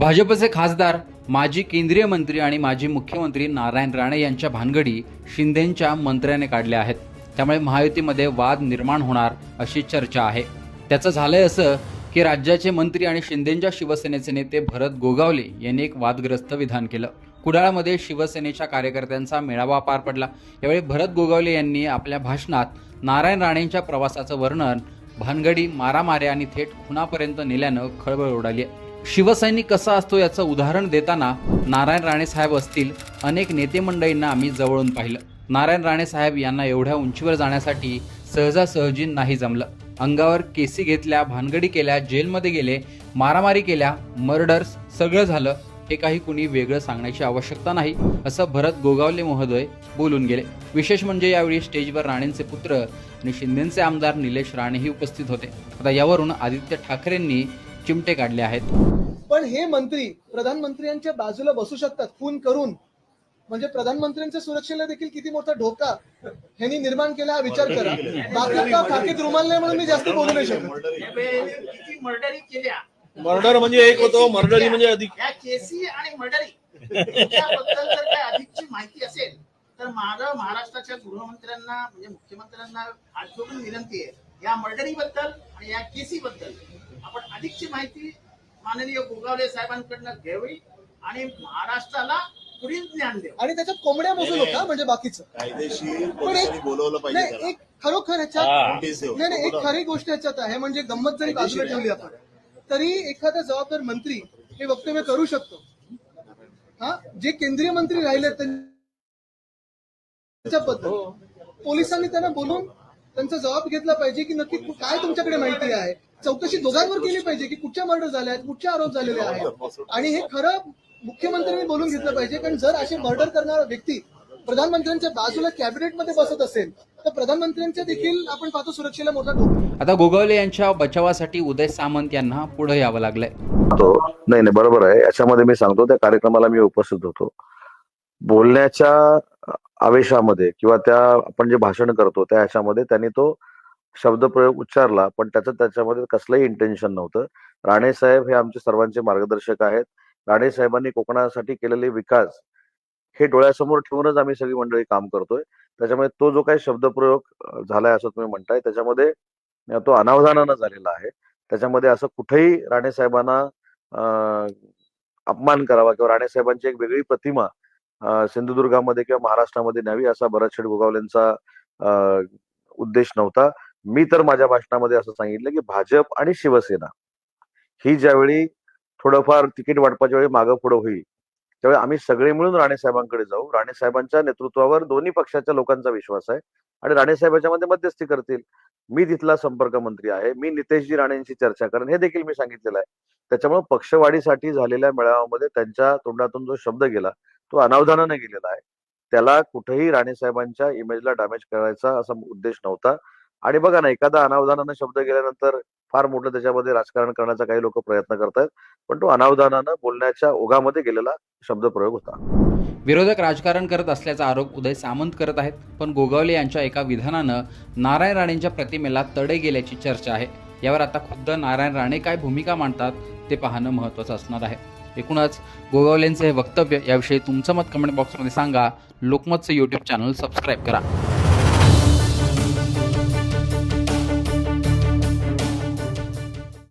भाजपचे खासदार माजी केंद्रीय मंत्री आणि माजी मुख्यमंत्री नारायण राणे यांच्या भानगडी शिंदेंच्या मंत्र्याने काढल्या आहेत. त्यामुळे महायुतीमध्ये वाद निर्माण होणार अशी चर्चा आहे. त्याचं झालंय असं की राज्याचे मंत्री आणि शिंदेंच्या शिवसेनेचे नेते भरत गोगावले यांनी एक वादग्रस्त विधान केलं. कुडाळमध्ये शिवसेनेच्या कार्यकर्त्यांचा मेळावा पार पडला. यावेळी भरत गोगावले यांनी आपल्या भाषणात नारायण राणेंच्या प्रवासाचं वर्णन भानगडी मारामाऱ्या आणि थेट खुनापर्यंत नेल्यानं खळबळ उडाली आहे. शिवसैनिक कसा असतो याचं उदाहरण देताना नारायण राणे साहेब असतील अनेक नेते मंडळींना आम्ही जवळून पाहिलं. नारायण राणे साहेब यांना एवढ्या उंचीवर जाण्यासाठी सहजासहजी नाही जमलं. अंगावर केसी घेतल्या भानगडी केल्या जेलमध्ये गेले मारामारी केल्या मर्डर्स सगळं झालं हे काही कुणी वेगळं सांगण्याची आवश्यकता नाही असं भरत गोगावले महोदय बोलून गेले. विशेष म्हणजे यावेळी स्टेजवर राणेंचे पुत्र आणि शिंदेचे आमदार निलेश राणेही उपस्थित होते. आता यावरून आदित्य ठाकरेंनी चिमटे काढले आहेत. पण हे मंत्री प्रधानमंत्र्यांच्या बाजूला बसू शकतात खून करून. म्हणजे प्रधानमंत्र्यांच्या सुरक्षेला देखील किती मोठा धोका ह्यांनी निर्माण केला हा विचार करा. बाकी खाकीत रुमाल नाही म्हणून मी जास्त बोलू नाही शकत. किती मर्डरी केल्या मर्डर म्हणजे एक होतो मर्डरी म्हणजे अधिक. केसी आणि मर्डरी याच्याबद्दल जर काय अधिकची माहिती असेल तर माझं महाराष्ट्राच्या गृहमंत्र्यांना म्हणजे मुख्यमंत्र्यांना हात जोडून विनंती आहे या मर्डरी बद्दल आणि या केसी बद्दल आपण अधिकची माहिती माननीय गोगावले साहेबांकडनं घ्यावी आणि महाराष्ट्राला पुढील ज्ञान द्यावं. आणि त्याच्यात कोंबड्या मोजू नका म्हणजे बाकीचं. कायदेशीर बोलवलं पाहिजे नाही त्याला. एक खरोखर ह्याच्यात नोटीस. नाही नाही एक खरी गोष्ट ह्याच्यात आहे म्हणजे गंमत जरी बाजूला ठेवली आपण तरी एखादा जबाबदार मंत्री हे वक्तव्य करू शकतो. हा? जे केंद्रीय मंत्री राहिले त्याच्याबद्दल पोलिसांनी त्यांना बोलून त्यांचा जबाब घेतला पाहिजे की नक्की कु- काय तुमच्याकडे माहिती आहे? चौकशी दोघांवर केली पाहिजे की कुठच्या मर्डर झाल्या आहेत कुठचे आरोप झालेले आहेत? आणि हे खरं मुख्यमंत्र्यांनी बोलून घेतलं पाहिजे कारण जर असे मर्डर करणारा व्यक्ती प्रधानमंत्र्यांच्या बाजूला कॅबिनेटमध्ये बसत असेल तर प्रधानमंत्र्यांच्या देखील आपण पाहतो सुरक्षेला मोठा धोका. आता गोगावले यांच्या बचावासाठी उदय सामंत यांना पुढे यावं लागलंय. तो नाही नाही बरोबर आहे. याच्यामध्ये मी सांगतो त्या कार्यक्रमाला मी उपस्थित होतो. बोलण्याच्या आवेशामध्ये किंवा त्या आपण जे भाषण करतो त्या ह्याच्यामध्ये त्यांनी तो शब्दप्रयोग उच्चारला पण त्याचं त्याच्यामध्ये कसलंही इंटेन्शन नव्हतं. राणे साहेब हे आमचे सर्वांचे मार्गदर्शक आहेत. राणे साहेबांनी कोकणासाठी केलेले विकास हे डोळ्यासमोर ठेवूनच आम्ही सगळी मंडळी काम करतोय. त्याच्यामुळे तो जो काही शब्दप्रयोग झालाय असं तुम्ही म्हणताय त्याच्यामध्ये तो अनावधानानं झालेला आहे. त्याच्यामध्ये असं कुठेही राणे साहेबांना अपमान करावा किंवा राणे साहेबांची एक वेगळी प्रतिमा सिंधुदुर्गामध्ये किंवा महाराष्ट्रामध्ये न्यावी असा भरत शेठ गोगावलेंचा उद्देश नव्हता. मी तर माझ्या भाषणामध्ये असं सांगितलं की भाजप आणि शिवसेना ही ज्यावेळी थोडंफार तिकीट वाटपाच्या वेळी मागं पुढं होईल त्यावेळी आम्ही सगळे मिळून राणे साहेबांकडे जाऊ. राणे साहेबांच्या नेतृत्वावर दोन्ही पक्षाच्या लोकांचा विश्वास आहे. आणि राणे साहेबांच्या मध्ये मध्यस्थी करतील. मी तिथला संपर्क मंत्री आहे. मी नितेशजी राणेंशी चर्चा करेन. हे देखील मी सांगितलेलं आहे. त्याच्यामुळे पक्षवाढीसाठी झालेल्या मेळाव्यामध्ये त्यांच्या तोंडातून जो शब्द गेला तो अनावधानाने गेलेला आहे. त्याला कुठेही राणे साहेबांच्या इमेजला डॅमेज करायचा असा उद्देश नव्हता. आणि बघा ना एखादा अनावधानानं शब्द गेल्यानंतर फार मोठं त्याच्यामध्ये राजकारण करण्याचा काही लोक प्रयत्न करतायत पण तो अनावधानानं बोलण्याच्या ओघामध्ये गेलेला शब्दप्रयोग होता. विरोधक राजकारण करत असल्याचा आरोप उदय सामंत करत आहेत पण गोगावले यांच्या एका विधानानं नारायण राणेंच्या प्रतिमेला तडे गेल्याची चर्चा आहे. यावर आता खुद्द नारायण राणे काय भूमिका मांडतात ते पाहणं महत्त्वाचं असणार आहे. एकूणच गोगावलेंचे हे वक्तव्य याविषयी तुमचं मत कमेंट बॉक्समध्ये सांगा. लोकमतचं यूट्यूब चॅनल सबस्क्राईब करा.